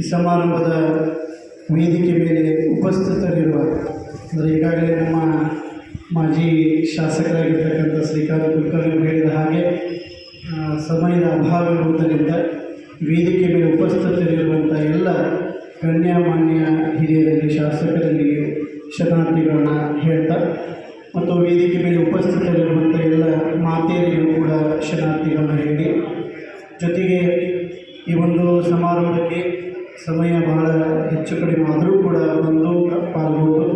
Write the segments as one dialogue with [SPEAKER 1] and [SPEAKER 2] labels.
[SPEAKER 1] ಈ ಸಮಾರಂಭದ ವೇದಿಕೆ ಮೇಲೆ ಉಪಸ್ಥಿತರಿರುವ ಅಂದರೆ ಈಗಾಗಲೇ ನಮ್ಮ ಮಾಜಿ ಶಾಸಕರಾಗಿರ್ತಕ್ಕಂಥ ಶ್ರೀಕಾಂತ್ ಕುಲಕರ್ಣಿ ಹೇಳಿದ ಹಾಗೆ ಸಮಯದ ಅಭಾವ ಇರುವುದರಿಂದ ವೇದಿಕೆ ಮೇಲೆ ಉಪಸ್ಥಿತರಿರುವಂಥ ಎಲ್ಲ ಗಣ್ಯಮಾನ್ಯ ಹಿರಿಯರಲ್ಲಿ, ಶಾಸಕರಲ್ಲಿ ಶರಣಾರ್ಥಿಗಳನ್ನ ಹೇಳ್ತಾ, ಮತ್ತು ವೇದಿಕೆ ಮೇಲೆ ಉಪಸ್ಥಿತರಿರುವಂಥ ಎಲ್ಲ ಮಾತೆಯರಿಗೂ ಕೂಡ ಶರಣಾರ್ಥಿಗಳನ್ನ ಹೇಳಿ, ಜೊತೆಗೆ ಈ ಒಂದು ಸಮಾರಂಭಕ್ಕೆ ಸಮಯ ಬಹಳ ಹೆಚ್ಚು ಕಡಿಮೆ ಆದರೂ ಕೂಡ ಬಂದು ಪಾಲ್ಗೊಂಡು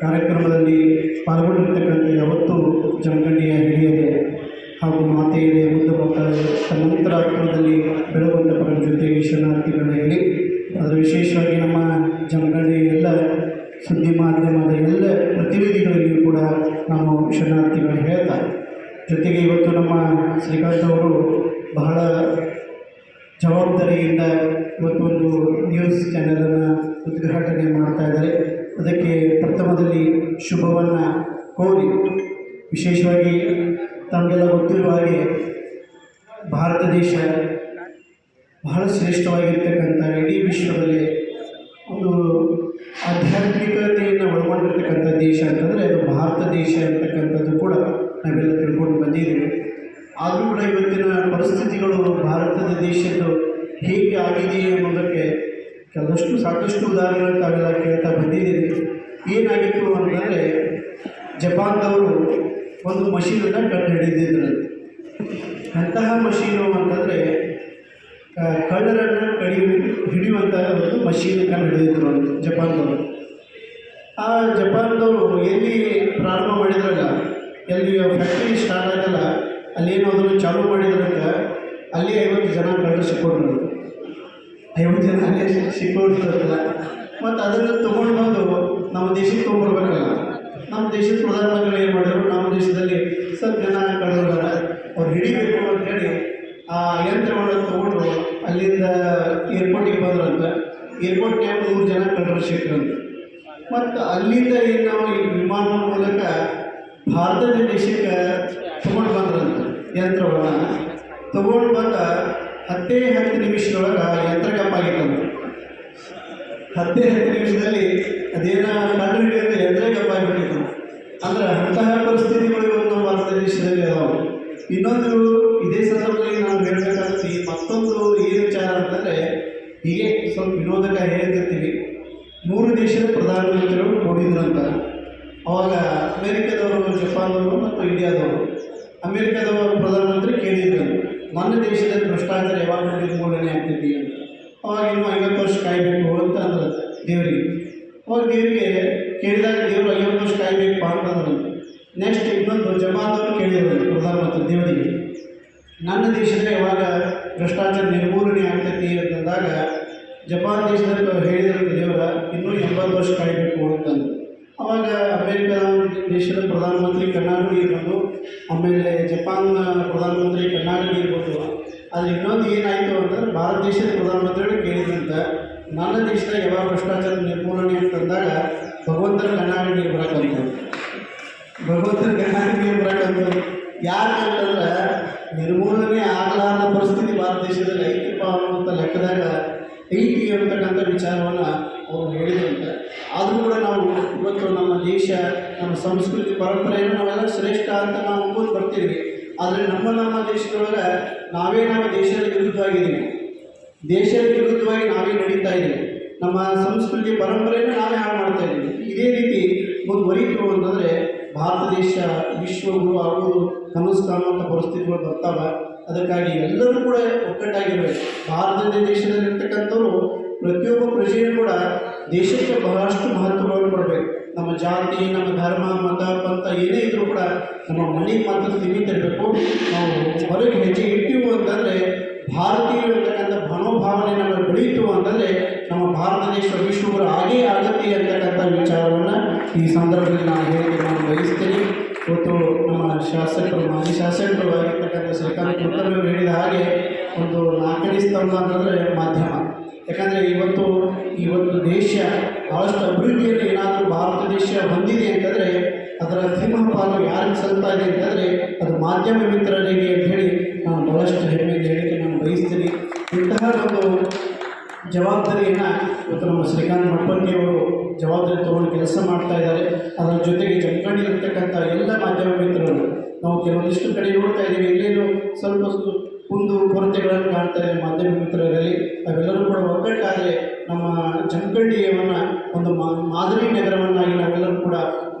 [SPEAKER 1] ಕಾರ್ಯಕ್ರಮದಲ್ಲಿ ಪಾಲ್ಗೊಂಡಿರ್ತಕ್ಕಂಥ ಯಾವತ್ತೂ ಜಮಖಂಡಿಯ ಹಿರಿಯರೇ ಹಾಗೂ ಮಾತೆಯರೇ ಮುಂದೆ ಮಕ್ಕಳು, ತಮ್ಮಂತರಾತ್ಮದಲ್ಲಿ ಬೆಳಗೊಂಡ ಪರ ಜೊತೆ ಶರಣಾರ್ಥಿಗಳನ್ನ ಹೇಳಿ, ಅದರ ವಿಶೇಷವಾಗಿ ನಮ್ಮ ಜಮಖಂಡಿ ಎಲ್ಲ ಸುದ್ದಿ ಮಾಧ್ಯಮದ ಎಲ್ಲ ಪ್ರತಿನಿಧಿಗಳಿಗೂ ಕೂಡ ನಾವು ಶರಣಾರ್ಥಿಗಳು ಹೇಳ್ತಾರೆ ಜೊತೆಗೆ ಇವತ್ತು ನಮ್ಮ ಶ್ರೀಕಾಂತ್ ಅವರು ಬಹಳ ಜವಾಬ್ದಾರಿಯಿಂದ ಇವತ್ತೊಂದು ನ್ಯೂಸ್ ಚಾನೆಲನ್ನು ಉದ್ಘಾಟನೆ ಮಾಡ್ತಾ ಇದ್ದಾರೆ. ಅದಕ್ಕೆ ಪ್ರಥಮದಲ್ಲಿ ಶುಭವನ್ನು ಕೋರಿ. ವಿಶೇಷವಾಗಿ ತಮಗೆಲ್ಲ ಗೊತ್ತಿರುವ ಹಾಗೆ ಭಾರತ ದೇಶ ಬಹಳ ಶ್ರೇಷ್ಠವಾಗಿರ್ತಕ್ಕಂಥ ಇಡೀ ವಿಶ್ವದಲ್ಲಿ ಒಂದು ಆಧ್ಯಾತ್ಮಿಕತೆಯನ್ನು ಒಳಗೊಂಡಿರ್ತಕ್ಕಂಥ ದೇಶ ಅಂತಂದರೆ ಅದು ಭಾರತ ದೇಶ ಅಂತಕ್ಕಂಥದ್ದು ಕೂಡ ನಾವೆಲ್ಲ ತಿಳ್ಕೊಂಡು ಬಂದಿದ್ದೀವಿ ಆದರೂ ಕೂಡ ಇವತ್ತಿನ ಪರಿಸ್ಥಿತಿಗಳು ಭಾರತದ ದೇಶದ್ದು ಹೇಗೆ ಆಗಿದೆ ಎಂಬುದಕ್ಕೆ ಕೆಲವಷ್ಟು ಸಾಕಷ್ಟು ಉದಾಹರಣೆಗಳು ತಾವೆಲ್ಲ ಕೇಳ್ತಾ ಬಂದಿದ್ದೀರಿ. ಏನಾಗಿತ್ತು ಅಂತಂದರೆ ಜಪಾನ್ದವರು ಒಂದು ಮಷೀನನ್ನು ಕಂಡು ಹಿಡಿದಿದ್ರು ಅಂತಹ ಮಷೀನು ಅಂತಂದರೆ ಕಳ್ಳರನ್ನು ಕಡಿ ಹಿಡಿಯುವಂತಹ ಒಂದು ಮಷೀನ್ ಕಂಡು ಹಿಡಿದಿದ್ರು ಜಪಾನ್ದವರು. ಆ ಜಪಾನ್ದವರು ಎಲ್ಲಿ ಪ್ರಾರಂಭ ಮಾಡಿದ್ರಲ್ಲ ಎಲ್ಲಿ ಫ್ಯಾಕ್ಟ್ರಿ ಸ್ಟಾರ್ಟ್ ಆಗಲ್ಲ ಅಲ್ಲೇನೋ ಅದನ್ನು ಚಾಲೂ ಮಾಡಿದ್ರಂತ ಅಲ್ಲಿ ಐವತ್ತು ಜನ ಕಳ್ಳರು ಸಿಕ್ಕೊಂಡ್ರು. ಐವತ್ತು ಜನ ಅಲ್ಲೇ ಸಿಕ್ಕೊಂಡಿರ್ತಾರಲ್ಲ. ಮತ್ತು ಅದನ್ನು ತೊಗೊಂಡು ಬಂದು ನಮ್ಮ ದೇಶಕ್ಕೆ ತೊಗೊಂಡ್ಬರ್ಬೇಕಲ್ಲ. ನಮ್ಮ ದೇಶದ ಪ್ರಧಾನಮಂತ್ರಿಗಳು ಏನು ಮಾಡಿದ್ರು? ನಮ್ಮ ದೇಶದಲ್ಲಿ ಸ್ವಲ್ಪ ಜನ ಕಳ್ಳರ ಅವ್ರು ಹಿಡಿಬೇಕು ಅಂತೇಳಿ ಆ ಯಂತ್ರವನ್ನು ತೊಗೊಂಡು ಅಲ್ಲಿಂದ ಏರ್ಪೋರ್ಟಿಗೆ ಬಂದ್ರಂತ. ಏರ್ಪೋರ್ಟ್ಗೆ ನೂರು ಜನ ಕಳ್ಳರು ಸಿಕ್ಕರಂತ ಮತ್ತು ಅಲ್ಲಿಂದ ಏನು ನಾವು ಈ ವಿಮಾನ ಮೂಲಕ ಭಾರತದ ದೇಶಕ್ಕೆ ತೊಗೊಂಡು ಬಂದ್ರಂತ. ಯಂತ್ರವನ್ನು ತಗೊಂಡು ಬಂದ ಹತ್ತೇ ಹತ್ತು ನಿಮಿಷದೊಳಗೆ ಯಂತ್ರ ಗಪ್ಪಾಗಿತ್ತಂತ ಹತ್ತೇ ಹತ್ತು ನಿಮಿಷದಲ್ಲಿ ಅದೇನೋ ಕಂಡು ಹಿಡಿಯೋದು ಯಂತ್ರ ಕಪ್ಪಾಗಿಬಿಟ್ಟಿತ್ತು ಅಂದ್ರೆ ಅಂತಹ ಪರಿಸ್ಥಿತಿಗಳು ಇವತ್ತು ನಮ್ಮ ಭಾರತ ದೇಶದಲ್ಲಿ ಅದಾವೆ. ಇನ್ನೊಂದು ಇದೇ ಸಂದರ್ಭದಲ್ಲಿ ನಾವು ಹೇಳಬೇಕಾಗ್ತೀವಿ ಮತ್ತೊಂದು ಏನು ವಿಚಾರ ಅಂತಂದರೆ, ಹೀಗೆ ಸ್ವಲ್ಪ ವಿನೋದಕ ಹೇಳ್ತಿರ್ತೀವಿ ಮೂರು ದೇಶದ ಪ್ರಧಾನಮಂತ್ರಿಗಳು ಅಂತ. ಅವಾಗ ಅಮೇರಿಕದವರು, ಜಪಾನ್ದವರು ಮತ್ತು ಇಂಡಿಯಾದವರು. ಅಮೇರಿಕದವ ಪ್ರಧಾನಮಂತ್ರಿ ಕೇಳಿದ್ರು ನನ್ನ ದೇಶದಲ್ಲಿ ಭ್ರಷ್ಟಾಚಾರ ಯಾವಾಗ ನಿರ್ಮೂಲನೆ ಆಗ್ತೈತಿ ಅಂತ. ಅವಾಗ ಇನ್ನೂ ಐವತ್ತು ವರ್ಷ ಕಾಯಬೇಕು ಅಂತ ಅಂದ್ರೆ. ದೇವರಿಗೆ. ಅವಾಗ ದೇವರಿಗೆ ಕೇಳಿದಾಗ ದೇವರು ಐವತ್ತು ವರ್ಷ ಕಾಯ್ಬೇಕು ಅಂತ ಅಂದ್ರೆ. ನೆಕ್ಸ್ಟ್ ಇನ್ನೊಂದು ಜಮಾತವರು ಕೇಳಿದ್ರು ಪ್ರಧಾನಮಂತ್ರಿ ದೇವರಿಗೆ. ನನ್ನ ದೇಶದಲ್ಲಿ ಯಾವಾಗ ಭ್ರಷ್ಟಾಚಾರ ನಿರ್ಮೂಲನೆ ಆಗ್ತೈತಿ ಅಂತಂದಾಗ ಜಪಾನ್ ದೇಶದಲ್ಲಿ ಹೇಳಿದ್ರು ದೇವರ, ಇನ್ನೂ ಎಂಬತ್ತು ವರ್ಷ ಕಾಯಬೇಕು ಅಂತಂದು ಅವಾಗ ಅಮೇರಿಕ ದೇಶದ ಪ್ರಧಾನಮಂತ್ರಿ ಕರ್ನಾಟಕ ಇರ್ಬೋದು ಆಮೇಲೆ ಜಪಾನ್ ಪ್ರಧಾನಮಂತ್ರಿ ಕರ್ನಾಟಕ ಇರ್ಬೋದು ಆದರೆ ಇನ್ನೊಂದು ಏನಾಯಿತು ಅಂತಂದ್ರೆ ಭಾರತ ದೇಶದ ಪ್ರಧಾನಮಂತ್ರಿಗಳು ಕೇಳಿದಂತೆ, ನನ್ನ ದೇಶದಾಗ ಯಾವಾಗ ಭ್ರಷ್ಟಾಚಾರ ನಿರ್ಮೂಲನೆ ಅಂತಂದಾಗ ಭಗವಂತನ ಕರ್ನಾಟಕ ನೀರು ಬರಕಂತ ಭಗವಂತನ ಕರ್ನಾಟಕ ಬರಕಂತ ಯಾಕಂತಂದ್ರೆ ನಿರ್ಮೂಲನೆ ಆಗಲಾರದ ಪರಿಸ್ಥಿತಿ ಭಾರತ ದೇಶದಲ್ಲಿ ಐತಿಪ್ಪ ಅನ್ನುವಂಥ ಲೆಕ್ಕದಾಗ ಐತಿ ಅಂತಕ್ಕಂಥ ವಿಚಾರವನ್ನು ಅವರು ನಾವು ಇವತ್ತು ನಮ್ಮ ದೇಶ, ನಮ್ಮ ಸಂಸ್ಕೃತಿ ಪರಂಪರೆಯನ್ನು ನಾವೆಲ್ಲ ಶ್ರೇಷ್ಠ ಅಂತ ನಾವು ಒಪ್ಕೊಂಡು ಬರ್ತೀವಿ. ಆದರೆ ನಮ್ಮ ನಮ್ಮ ದೇಶದೊಳಗೆ ನಾವೇ ನಮ್ಮ ದೇಶದ ವಿರುದ್ಧವಾಗಿದ್ದೀವಿ. ದೇಶದ ವಿರುದ್ಧವಾಗಿ ನಾವೇ ನಡೀತಾ ಇದ್ದೀವಿ. ನಮ್ಮ ಸಂಸ್ಕೃತಿ ಪರಂಪರೆಯನ್ನು ನಾವೇ ಹಾಳು ಮಾಡ್ತಾ ಇದ್ದೀವಿ. ಇದೇ ರೀತಿ ಮುಂದುವರಿತು ಅಂತಂದರೆ ಭಾರತ ದೇಶ ವಿಶ್ವಗುರು ಆಗೋದು ಕನಸು ಅಂತ ಪರಿಸ್ಥಿತಿಗಳು ಬರ್ತಾವೆ. ಅದಕ್ಕಾಗಿ ಎಲ್ಲರೂ ಕೂಡ ಒಗ್ಗಟ್ಟಾಗಿರಬೇಕು. ಭಾರತದ ದೇಶದಲ್ಲಿರ್ತಕ್ಕಂಥವ್ರು ಪ್ರತಿಯೊಬ್ಬ ಪ್ರಜೆಯೂ ಕೂಡ ದೇಶಕ್ಕೆ ಬಹಳಷ್ಟು ಜಾತಿ ನಮ್ಮ ಧರ್ಮ, ಮತ, ಪಂಥ ಏನೇ ಇದ್ರೂ ಕೂಡ ನಮ್ಮ ಮನೆ ಮಾತ್ರ ಸೀಮಿತ ಇರಬೇಕು. ನಾವು ಹೊರಗೆ ಹೆಜ್ಜೆ ಇಟ್ಟಿವು ಅಂತಂದರೆ ಭಾರತೀಯರು ಅಂತಕ್ಕಂಥ ಮನೋಭಾವನೆ ನಮಗೆ ಬೆಳೀತು ಅಂತಂದರೆ ನಮ್ಮ ಭಾರತ ದೇಶ ವಿಶ್ವಗುರು ಆಗೇ ಆಗತ್ತೆ ಅಂತಕ್ಕಂಥ ವಿಚಾರವನ್ನು ಈ ಸಂದರ್ಭದಲ್ಲಿ ನಾನು ಹೇಳಿ ನಾನು ಬಯಸ್ತೇನೆ. ಇವತ್ತು ನಮ್ಮ ಶಾಸಕರು, ಮಾಜಿ ಶಾಸಕರು ಆಗಿರ್ತಕ್ಕಂಥ ಸರ್ಕಾರಕ್ಕೆ ಉತ್ತರವೇ ಹೇಳಿದ ಹಾಗೆ ಒಂದು ನಾಲ್ಕನೇ ಸ್ತಂಭ ಅಂತಂದರೆ ಮಾಧ್ಯಮ. ಯಾಕಂದರೆ ಇವತ್ತು ಇವತ್ತು ದೇಶ ಭಾಳಷ್ಟು ಅಭಿವೃದ್ಧಿಯಲ್ಲಿ ಏನಾದರೂ ಭಾರತ ದೇಶ ಹೊಂದಿದೆ ಅಂತಂದರೆ, ಅದರ ಸಿಂಹಪಾಲು ಯಾರಿಗೆ ಸಲ್ತಾ ಇದೆ ಅಂತಂದರೆ, ಅದು ಮಾಧ್ಯಮ ಮಿತ್ರರಿಗೆ ಅಂತ ಹೇಳಿ ನಾನು ಭಾಳಷ್ಟು ಹೆಮ್ಮೆಯಿಂದ ಹೇಳಿಕೆ ನಾನು ಬಯಸ್ತೀನಿ. ಇಂತಹ ಒಂದು ಜವಾಬ್ದಾರಿಯನ್ನು ಇವತ್ತು ನಮ್ಮ ಶ್ರೀಕಾಂತ್ ಮಠಪತಿ ಅವರು ಜವಾಬ್ದಾರಿ ತಗೊಂಡು ಕೆಲಸ ಮಾಡ್ತಾ ಇದ್ದಾರೆ. ಅದರ ಜೊತೆಗೆ ಜಮಖಂಡಿಲಿರ್ತಕ್ಕಂಥ ಎಲ್ಲ ಮಾಧ್ಯಮ ಮಿತ್ರರು, ನಾವು ಕೆಲವೊಂದಿಷ್ಟು ಕಡೆ ನೋಡ್ತಾ ಇದ್ದೀವಿ. ಎಲ್ಲೇನು ಸ್ವಲ್ಪ ಕುಂದು ಕೊರತೆಗಳನ್ನು ಕಾಣ್ತಾ ಇದೆ ಮಾಧ್ಯಮ ಮಿತ್ರರಲ್ಲಿ. ಅವೆಲ್ಲರೂ ಕೂಡ ಒಗ್ಗಟ್ಟಾದರೆ ನಮ್ಮ ಜಮಖಂಡಿಯವನ್ನು ಒಂದು ಮಾದರಿ ನಗರವನ್ನಾಗಿ ನಾವೆಲ್ಲರೂ ಕೂಡ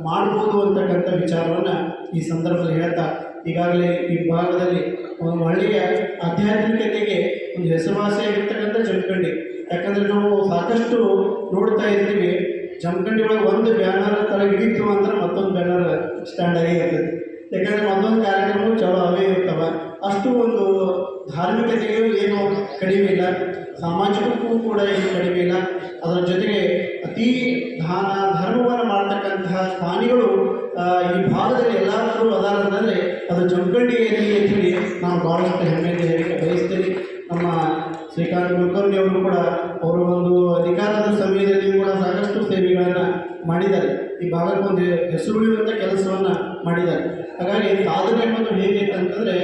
[SPEAKER 1] ಮಾಡ್ಬೋದು ಅಂತಕ್ಕಂಥ ವಿಚಾರವನ್ನು ಈ ಸಂದರ್ಭದಲ್ಲಿ ಹೇಳ್ತಾ, ಈಗಾಗಲೇ ಈ ಭಾಗದಲ್ಲಿ ಒಂದು ಒಳ್ಳೆಯ ಆಧ್ಯಾತ್ಮಿಕತೆಗೆ ಒಂದು ಹೆಸರುವಾಸಿಯಾಗಿರ್ತಕ್ಕಂಥ ಜಮಖಂಡಿ ಯಾಕಂದರೆ ನಾವು ಸಾಕಷ್ಟು ನೋಡ್ತಾ ಇರ್ತೀವಿ ಜಮಖಂಡಿ ಒಳಗೆ ಒಂದು ಬ್ಯಾನರ್ ಥರ ಹಿಡಿತು ಅಂದ್ರೆ ಮತ್ತೊಂದು ಬ್ಯಾನರ್ ಸ್ಟ್ಯಾಂಡ್ ಆಗಿ ಇರ್ತದೆ. ಯಾಕಂದರೆ ಒಂದೊಂದು ಕಾರ್ಯಕ್ರಮಗಳು ಚಲೋ ಅವೇ ಇರ್ತವೆ. ಅಷ್ಟು ಒಂದು ಧಾರ್ಮಿಕತೆಯು ಏನು ಕಡಿಮೆ ಇಲ್ಲ. ಸಾಮಾಜಿಕಕ್ಕೂ ಕೂಡ ಏನು ಕಡಿಮೆ ಇಲ್ಲ. ಅದರ ಜೊತೆಗೆ ಅತಿ ದಾನ ಧರ್ಮವನ್ನು ಮಾಡ್ತಕ್ಕಂತಹ ಸ್ಥಾನಿಗಳು ಈ ಭಾಗದಲ್ಲಿ ಎಲ್ಲರೂ ಅದಾರ ಅಂದರೆ ಅದು ಜಮಖಂಡಿಯಲ್ಲಿ ಅಂತೇಳಿ ನಾವು ಭಾಳಷ್ಟು ಹೆಮ್ಮೆಯಿಂದ ಹೇಳಿಕೆ ಬಯಸ್ತೀನಿ ನಮ್ಮ ಶ್ರೀಕಾಂತ್ ಕುಲಕರ್ಣಿ ಅವರು ಕೂಡ ಅವರು ಒಂದು ಅಧಿಕಾರದ ಸಮಯದಲ್ಲಿ ಕೂಡ ಸಾಕಷ್ಟು ಸೇವೆಗಳನ್ನು ಮಾಡಿದ್ದಾರೆ. ಈ ಭಾಗಕ್ಕೊಂದು ಹೆಸರುಳಿಯುವಂಥ ಕೆಲಸವನ್ನು ಮಾಡಿದ್ದಾರೆ. ಹಾಗಾಗಿ ಸಾಧನೆ ಅನ್ನೋದು ಹೇಗೆ ಅಂತಂದರೆ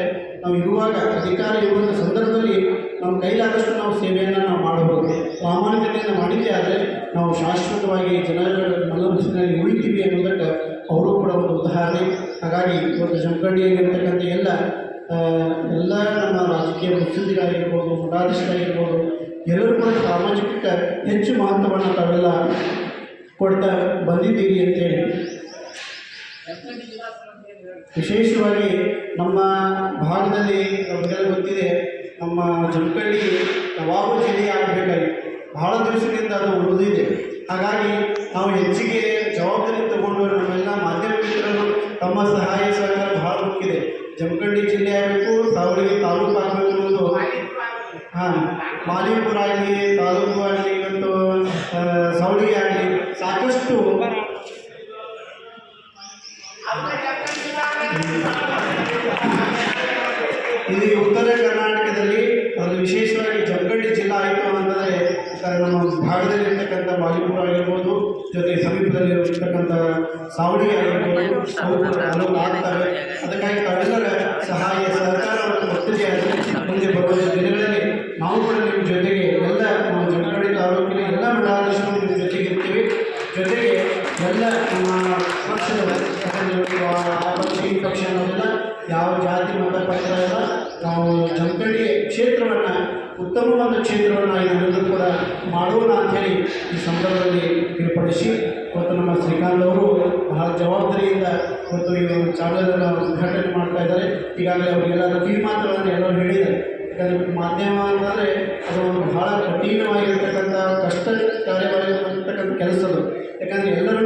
[SPEAKER 1] ನಾವು ಇರುವಾಗ ಅಧಿಕಾರ ಇರುವಂಥ ಸಂದರ್ಭದಲ್ಲಿ ನಮ್ಮ ಕೈಲಾದಷ್ಟು ನಾವು ಸೇವೆಯನ್ನು ನಾವು ಮಾಡಬಹುದು. ಪ್ರಾಮಾಣಿಕತೆಯನ್ನು ಮಾಡಿದ್ದೇ ಆದರೆ ನಾವು ಶಾಶ್ವತವಾಗಿ ಜನರ ಮನೋರಂಜನೆಯಲ್ಲಿ ಉಳಿತೀವಿ ಅನ್ನೋದಕ್ಕೆ ಅವರು ಕೂಡ ಒಂದು ಉದಾಹರಣೆ. ಹಾಗಾಗಿ ಇವತ್ತು ಜಮಖಂಡಿಯಲ್ಲಿರ್ತಕ್ಕಂಥ ಎಲ್ಲ ಎಲ್ಲ ನಮ್ಮ ರಾಜಕೀಯ ಮುತ್ಸದ್ದಿಗಳಾಗಿರ್ಬೋದು ಮಠಾಧೀಶರಾಗಿರ್ಬೋದು ಎಲ್ಲರೂ ಕೂಡ ಸಾಮಾಜಿಕ ಹೆಚ್ಚು ಮಹತ್ವವನ್ನು ತಾವೆಲ್ಲ ಕೊಡ್ತಾ ಬಂದಿದ್ದೀರಿ ಅಂತೇಳಿ ವಿಶೇಷವಾಗಿ ನಮ್ಮ ಭಾಗದಲ್ಲಿ ನಮಗೆಲ್ಲ ಗೊತ್ತಿದೆ, ನಮ್ಮ ಜಮಖಂಡಿ ನವಾಬು ಜಿಲ್ಲೆ ಆಗಬೇಕಾಗಿ ಬಹಳ ದಿವಸದಿಂದ ಅದು ಉಳಿದಿದೆ. ಹಾಗಾಗಿ ನಾವು ಹೆಚ್ಚಿಗೆ ಜವಾಬ್ದಾರಿ ತಗೊಂಡು ನಮ್ಮೆಲ್ಲ ಮಾಧ್ಯಮ ಮಿತ್ರರು ತಮ್ಮ ಸಹಾಯ ಸಹಕಾರ ಬಹಳ ಮುಖ್ಯಿದೆ ಜಮಖಂಡಿ ಜಿಲ್ಲೆ ಆಗಬೇಕು ಸಾವಳಗಿ ತಾಲೂಕು ಆಗಬೇಕು ಅನ್ನೋದು, ಹಾಂ, ಮಾಲಿಪುರ ಆಗಲಿ, ತಾಲೂಕು ಆಗಲಿ ಮತ್ತು ಸವಳಗಿ ಆಗಲಿ ಸಾಕಷ್ಟು ಆಗಿರ್ಬೋದು ಜೊತೆ ಸಮೀಪದಲ್ಲಿ ಇರ್ತಕ್ಕಂಥ ಸಾವಳಿ ಆಗಿರ್ಬೋದು ಅವು ಕೂಡ ಹಲವು ಆಗ್ತವೆ ಅದಕ್ಕಾಗಿ ತಾವೆಲ್ಲರ ಸಹಾಯ ಸಹಕಾರವನ್ನು ಕೊಡ್ತಿದೆ ಮುಂದೆ ಬರುವ ದಿನಗಳಲ್ಲಿ ನಾವು ಕೂಡ ನಿಮ್ಮ ಜೊತೆಗೆ ಎಲ್ಲ ನಮ್ಮ ಜಮಖಂಡಿ ತಾಲೂಕಿನ ಎಲ್ಲ ಮಠಾಧೀಶರು ನಿಮ್ಮ ಜೊತೆಗೆ ಇರ್ತೀವಿ. ಜೊತೆಗೆ ಎಲ್ಲ ನಮ್ಮ ಪಕ್ಷದ ಪಕ್ಷ ಈ ಪಕ್ಷ ಅನ್ನೋದಿಲ್ಲ ಯಾವ ಜಾತಿ ಮತ ಪಕ್ಷ ನಾವು ಜಮಖಂಡಿ ಕ್ಷೇತ್ರವನ್ನು ಉತ್ತಮ ಒಂದು ಕ್ಷೇತ್ರವನ್ನು ನಾವೆಲ್ಲರೂ ಕೂಡ ಮಾಡೋಣ ಹೇಳಿ ಈ ಸಂದರ್ಭದಲ್ಲಿ ಏರ್ಪಡಿಸಿ ಮತ್ತು ನಮ್ಮ ಶ್ರೀಕಾಂತ್ ಅವರು ಬಹಳ ಜವಾಬ್ದಾರಿಯಿಂದ ಇವತ್ತು ಈ ಒಂದು ಚಾನಲನ್ನು ಉದ್ಘಾಟನೆ ಮಾಡ್ತಾ ಇದ್ದಾರೆ. ಈಗಾಗಲೇ ಅವರಿಗೆಲ್ಲ ಮಾತುಗಳನ್ನು ಎಲ್ಲರೂ ಹೇಳಿದ್ದಾರೆ. ಯಾಕಂದರೆ ಮಾಧ್ಯಮ ಅಂತಂದರೆ ಅದು ಒಂದು ಬಹಳ ಕಠಿಣವಾಗಿರ್ತಕ್ಕಂಥ ಕಷ್ಟ ಕಾರ್ಯವಾಗಿರ್ತಕ್ಕಂಥ ಅದು ಯಾಕಂದರೆ ಎಲ್ಲರೂ